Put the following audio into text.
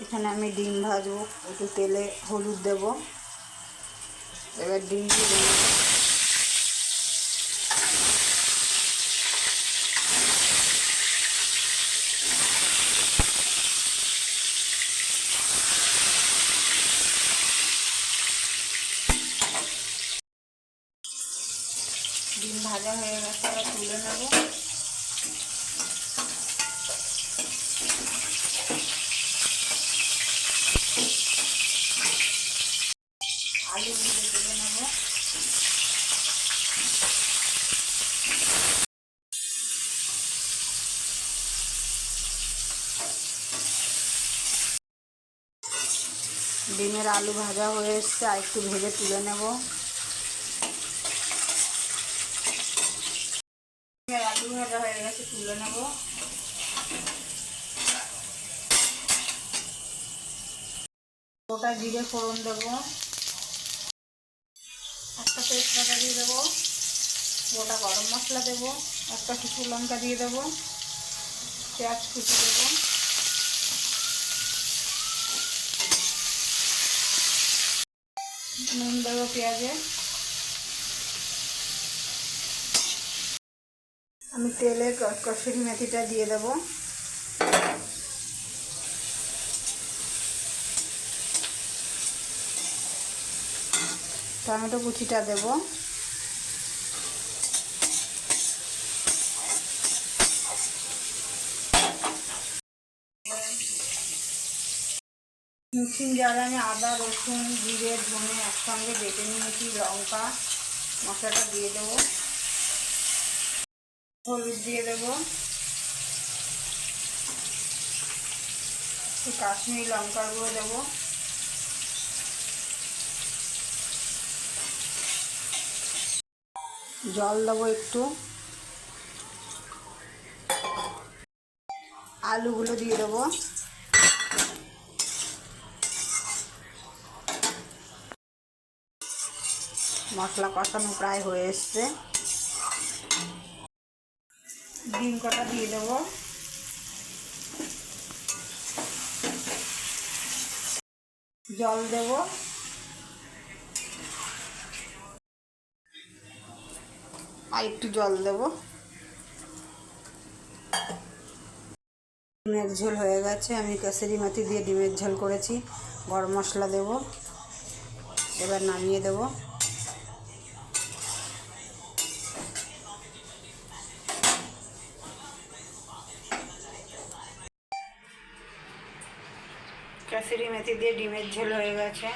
এখানে আমি ডিম ভাজবো, একটু তেলে হলুদ দেব। এবার ডিম দিয়ে দেবো। ডিম ভাজা হয়ে গেছে, এবার তুলে নেব। আলু দিয়ে তুলে নেব। ডিমের আলু ভাজা হয়ে এসছে, আর একটু ভেজে তুলে নেব। ডিমের আলু ভাজা হয়ে গেছে, তুলে নেব। গোটা জিরে ফোড়ন দেবো। তেজপাতা দিয়ে দেবো। গোটা গরম মশলা দেবো। একটা শুকনো লঙ্কা দিয়ে দেবো। পেঁয়াজ কুচি দেবো। নুন দেবো পেঁয়াজে। আমি তেলে ক- মেথিটা দিয়ে দেবো। টমেটো কুচিটা দেবো। মিক্সিং জারে আমি আদা, রসুন, জিরে, ধনে একসঙ্গে বেটে নিয়েছি, লঙ্কা মশলাটা দিয়ে দেবো। হলুদ দিয়ে দেবো। কাশ্মীরি লঙ্কার গুঁড়ো দেবো। জল দেবো একটু। আলুগুলো দিয়ে দেবো। মশলা কষানো প্রায় হয়ে এসছে। ডিম কটা দিয়ে দেবো। জল দেবো। আর একটু জল দেবো। ডিমের ঝোল হয়ে গেছে। আমি কেসারি মাটি দিয়ে ডিমের ঝোল করেছি। গরম মশলা দেব। এবার নামিয়ে দেব। কেসারি মেথি দিয়ে ডিমের ঝোল হয়ে গেছে।